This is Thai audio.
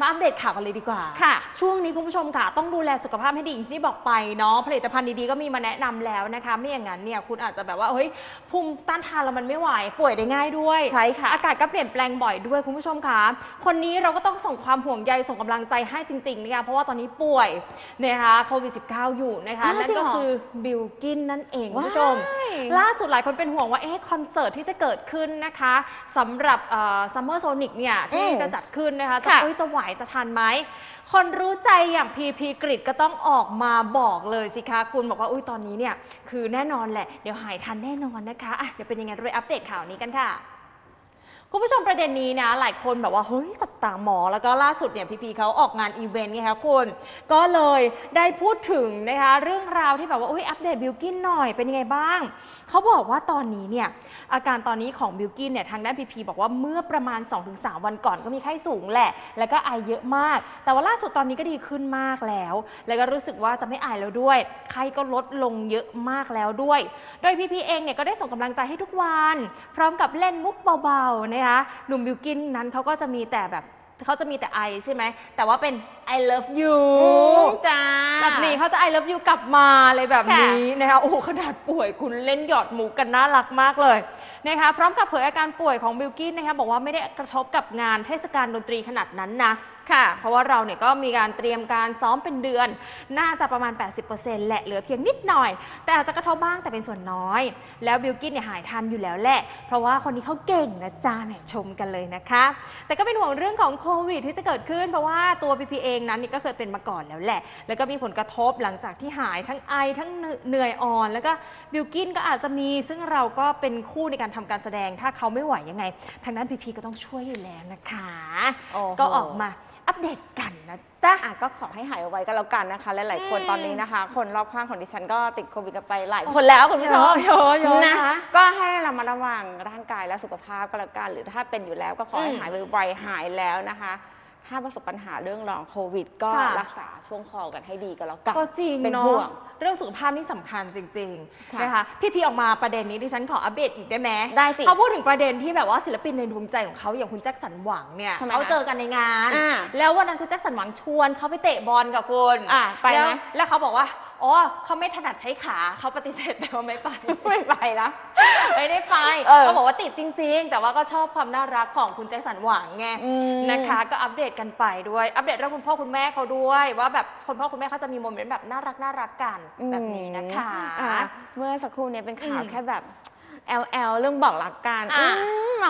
มาอัปเดตข่าวกันเลยดีกว่า ค่ะ ช่วงนี้คุณผู้ชมค่ะ ต้องดูแลสุขภาพให้ดีอย่างที่บอกไปเนาะผลิตภัณฑ์ดีๆก็มีมาแนะนำแล้วนะคะ ไม่อย่างนั้นเนี่ยคุณอาจจะแบบว่าเฮ้ยภูมิต้านทานเรามันไม่ไหวป่วยได้ง่ายด้วยใช่ค่ะอากาศก็เปลี่ยนแปลงบ่อยด้วยคุณผู้ชมค่ะคนนี้เราก็ต้องส่งความห่วงใยส่งกำลังใจให้จริงๆนะคะเพราะว่าตอนนี้ป่วยนะคะโควิด -19 อยู่นะคะอ้าวนั่นจริงก็เหรอคือบิลกินนั่นเองคุณผู้ชมว้ายล่าสุดหลายคนเป็นห่วงว่าเอ๊ะคอนเสิร์ตที่จะเกิดขึ้นนะคะสำหรับซัมเมอร์โซนิกเนี่ยที่อืมจะจัดขึ้นนะคะจะค่ะเอ้ยจะไหวจะทันไหม คนรู้ใจอย่างพีพีกริดก็ต้องออกมาบอกเลยสิคะ คุณบอกว่าอุ้ยตอนนี้เนี่ยคือแน่นอนแหละ เดี๋ยวหายทันแน่นอนนะคะอะเดี๋ยวเป็นยังไงเราไปอัปเดตข่าวนี้กันค่ะ คุณผู้ชมประเด็นนี้นะ หลายคนแบบว่าเฮ้ยจับตาหมอแล้วก็ล่าสุดเนี่ยพีพีเขาออกงานอีเวนต์ไงคะคุณ ก็เลยได้พูดถึงนะคะเรื่องราวที่แบบว่าอุ้ยอัปเดตบิลกินหน่อยเป็นยังไงบ้าง เขาบอกว่าตอนนี้เนี่ยอาการตอนนี้ของบิลกินเนี่ยทางด้านพีพีบอกว่าเมื่อประมาณ 2-3 วันก่อนก็มีไข้สูงแหละ แล้วก็ไอเยอะมาก แต่ว่าล่าสุดตอนนี้ก็ดีขึ้นมากแล้ว แล้วก็รู้สึกว่าจะไม่ไอแล้วด้วยไข้ก็ลดลงเยอะมากแล้วด้วย โดยพีพีเองเนี่ยก็ได้ส่งกำลังใจให้ทุกวัน พร้อมกับเล่นมุกเบาๆนะคะหนุ่มบิวกินนั้นเขาก็จะมีแต่แบบเขาจะมีแต่ไอใช่ไหมแต่ว่าเป็น I love you จ้าแบบนี้เขาจะ I love you กลับมาเลยแบบนี้นะคะโอ้โหขนาดป่วยคุณเล่นหยอดหมูกันน่ารักมากเลยนะคะพร้อมกับเผยอาการป่วยของบิลกินนะคะบอกว่าไม่ได้กระทบกับงานเทศกาลดนตรีขนาดนั้นนะค่ะ เพราะว่าเราเนี่ยก็มีการเตรียมการซ้อมเป็นเดือน น่าจะประมาณ 80%แหละเหลือเพียงนิดหน่อย แต่อาจจะกระทบบ้างแต่เป็นส่วนน้อย แล้วบิลกินเนี่ยหายทันอยู่แล้วแหละ เพราะว่าคนนี้เขาเก่งนะจ๊ะแหมชมกันเลยนะคะ แต่ก็เป็นห่วงเรื่องของโควิดที่จะเกิดขึ้น เพราะว่าตัวพีพีเองนั้นนี่ก็เคยเป็นมาก่อนแล้วแหละ แล้วก็มีผลกระทบหลังจากที่หายทั้งไอทั้งเหนื่อยอ่อน แล้วก็บิลกินก็อาจจะมี ซึ่งเราก็เป็นคู่ในการทำการแสดง ถ้าเขาไม่ไหวยังไง ทางด้านพีพีก็ต้องช่วยอยู่แล้วนะคะโอ้โหก็ออกมาอัปเดตกันนะจ๊ะอะก็ขอให้หายไวก็แล้วกันนะคะ หลายๆคนอืมตอนนี้นะคะ คนรอบข้างของดิฉันก็ติดโควิดกันไปหลายคนแล้วคุณผู้ชมเยอะๆเยอะๆนะนะคะก็ให้เรามาระวังร่างกายและสุขภาพก็แล้วกันหรือถ้าเป็นอยู่แล้วก็ขอให้อืมหายไวๆหายแล้วนะคะ ถ้าประสบปัญหาเรื่องรองโควิด ก็ค่ะ รักษาช่วงคอกันให้ดีก็แล้วกันก็จริงเป็นเนาะห่วง เรื่องสุขภาพนี่สำคัญจริงค่ะๆนะคะพี่พีออกมาประเด็นนี้ดิฉันขออัปเดตอีกได้ไหมได้สิเขาพูดถึงประเด็นที่แบบว่าศิลปินในดวงใจของเขาอย่างคุณแจ็คสันหวังเนี่ยทำไมเขาคะเจอกันในงาน อ่า แล้ววันนั้นคุณแจ็คสันหวังชวนเขาไปเตะบอลกับคุณอ่าไปไหมแล้วแล้วเขาบอกว่า อ๋อเขาไม่ถนัดใช้ขาเขาปฏิเสธไปว่าไม่ไป ไม่ไปนะ ไม่ได้ไปเออเขาบอกว่าติดจริง ๆ แต่ว่าก็ชอบความน่ารักของคุณแจ็คสันหวังไงอืม นะคะ ก็อัปเดตกันไปด้วย อัปเดตเรื่องคุณพ่อคุณแม่เขาด้วย ว่าแบบคุณพ่อคุณแม่เขาจะมีโมเมนต์แบบน่ารักน่ารักกันแบบนี้นะคะ อะเมื่อสักครู่เนี้เป็นข่าวอืมแค่แบบ แอลแอลเรื่องบอกรักกันอะอืม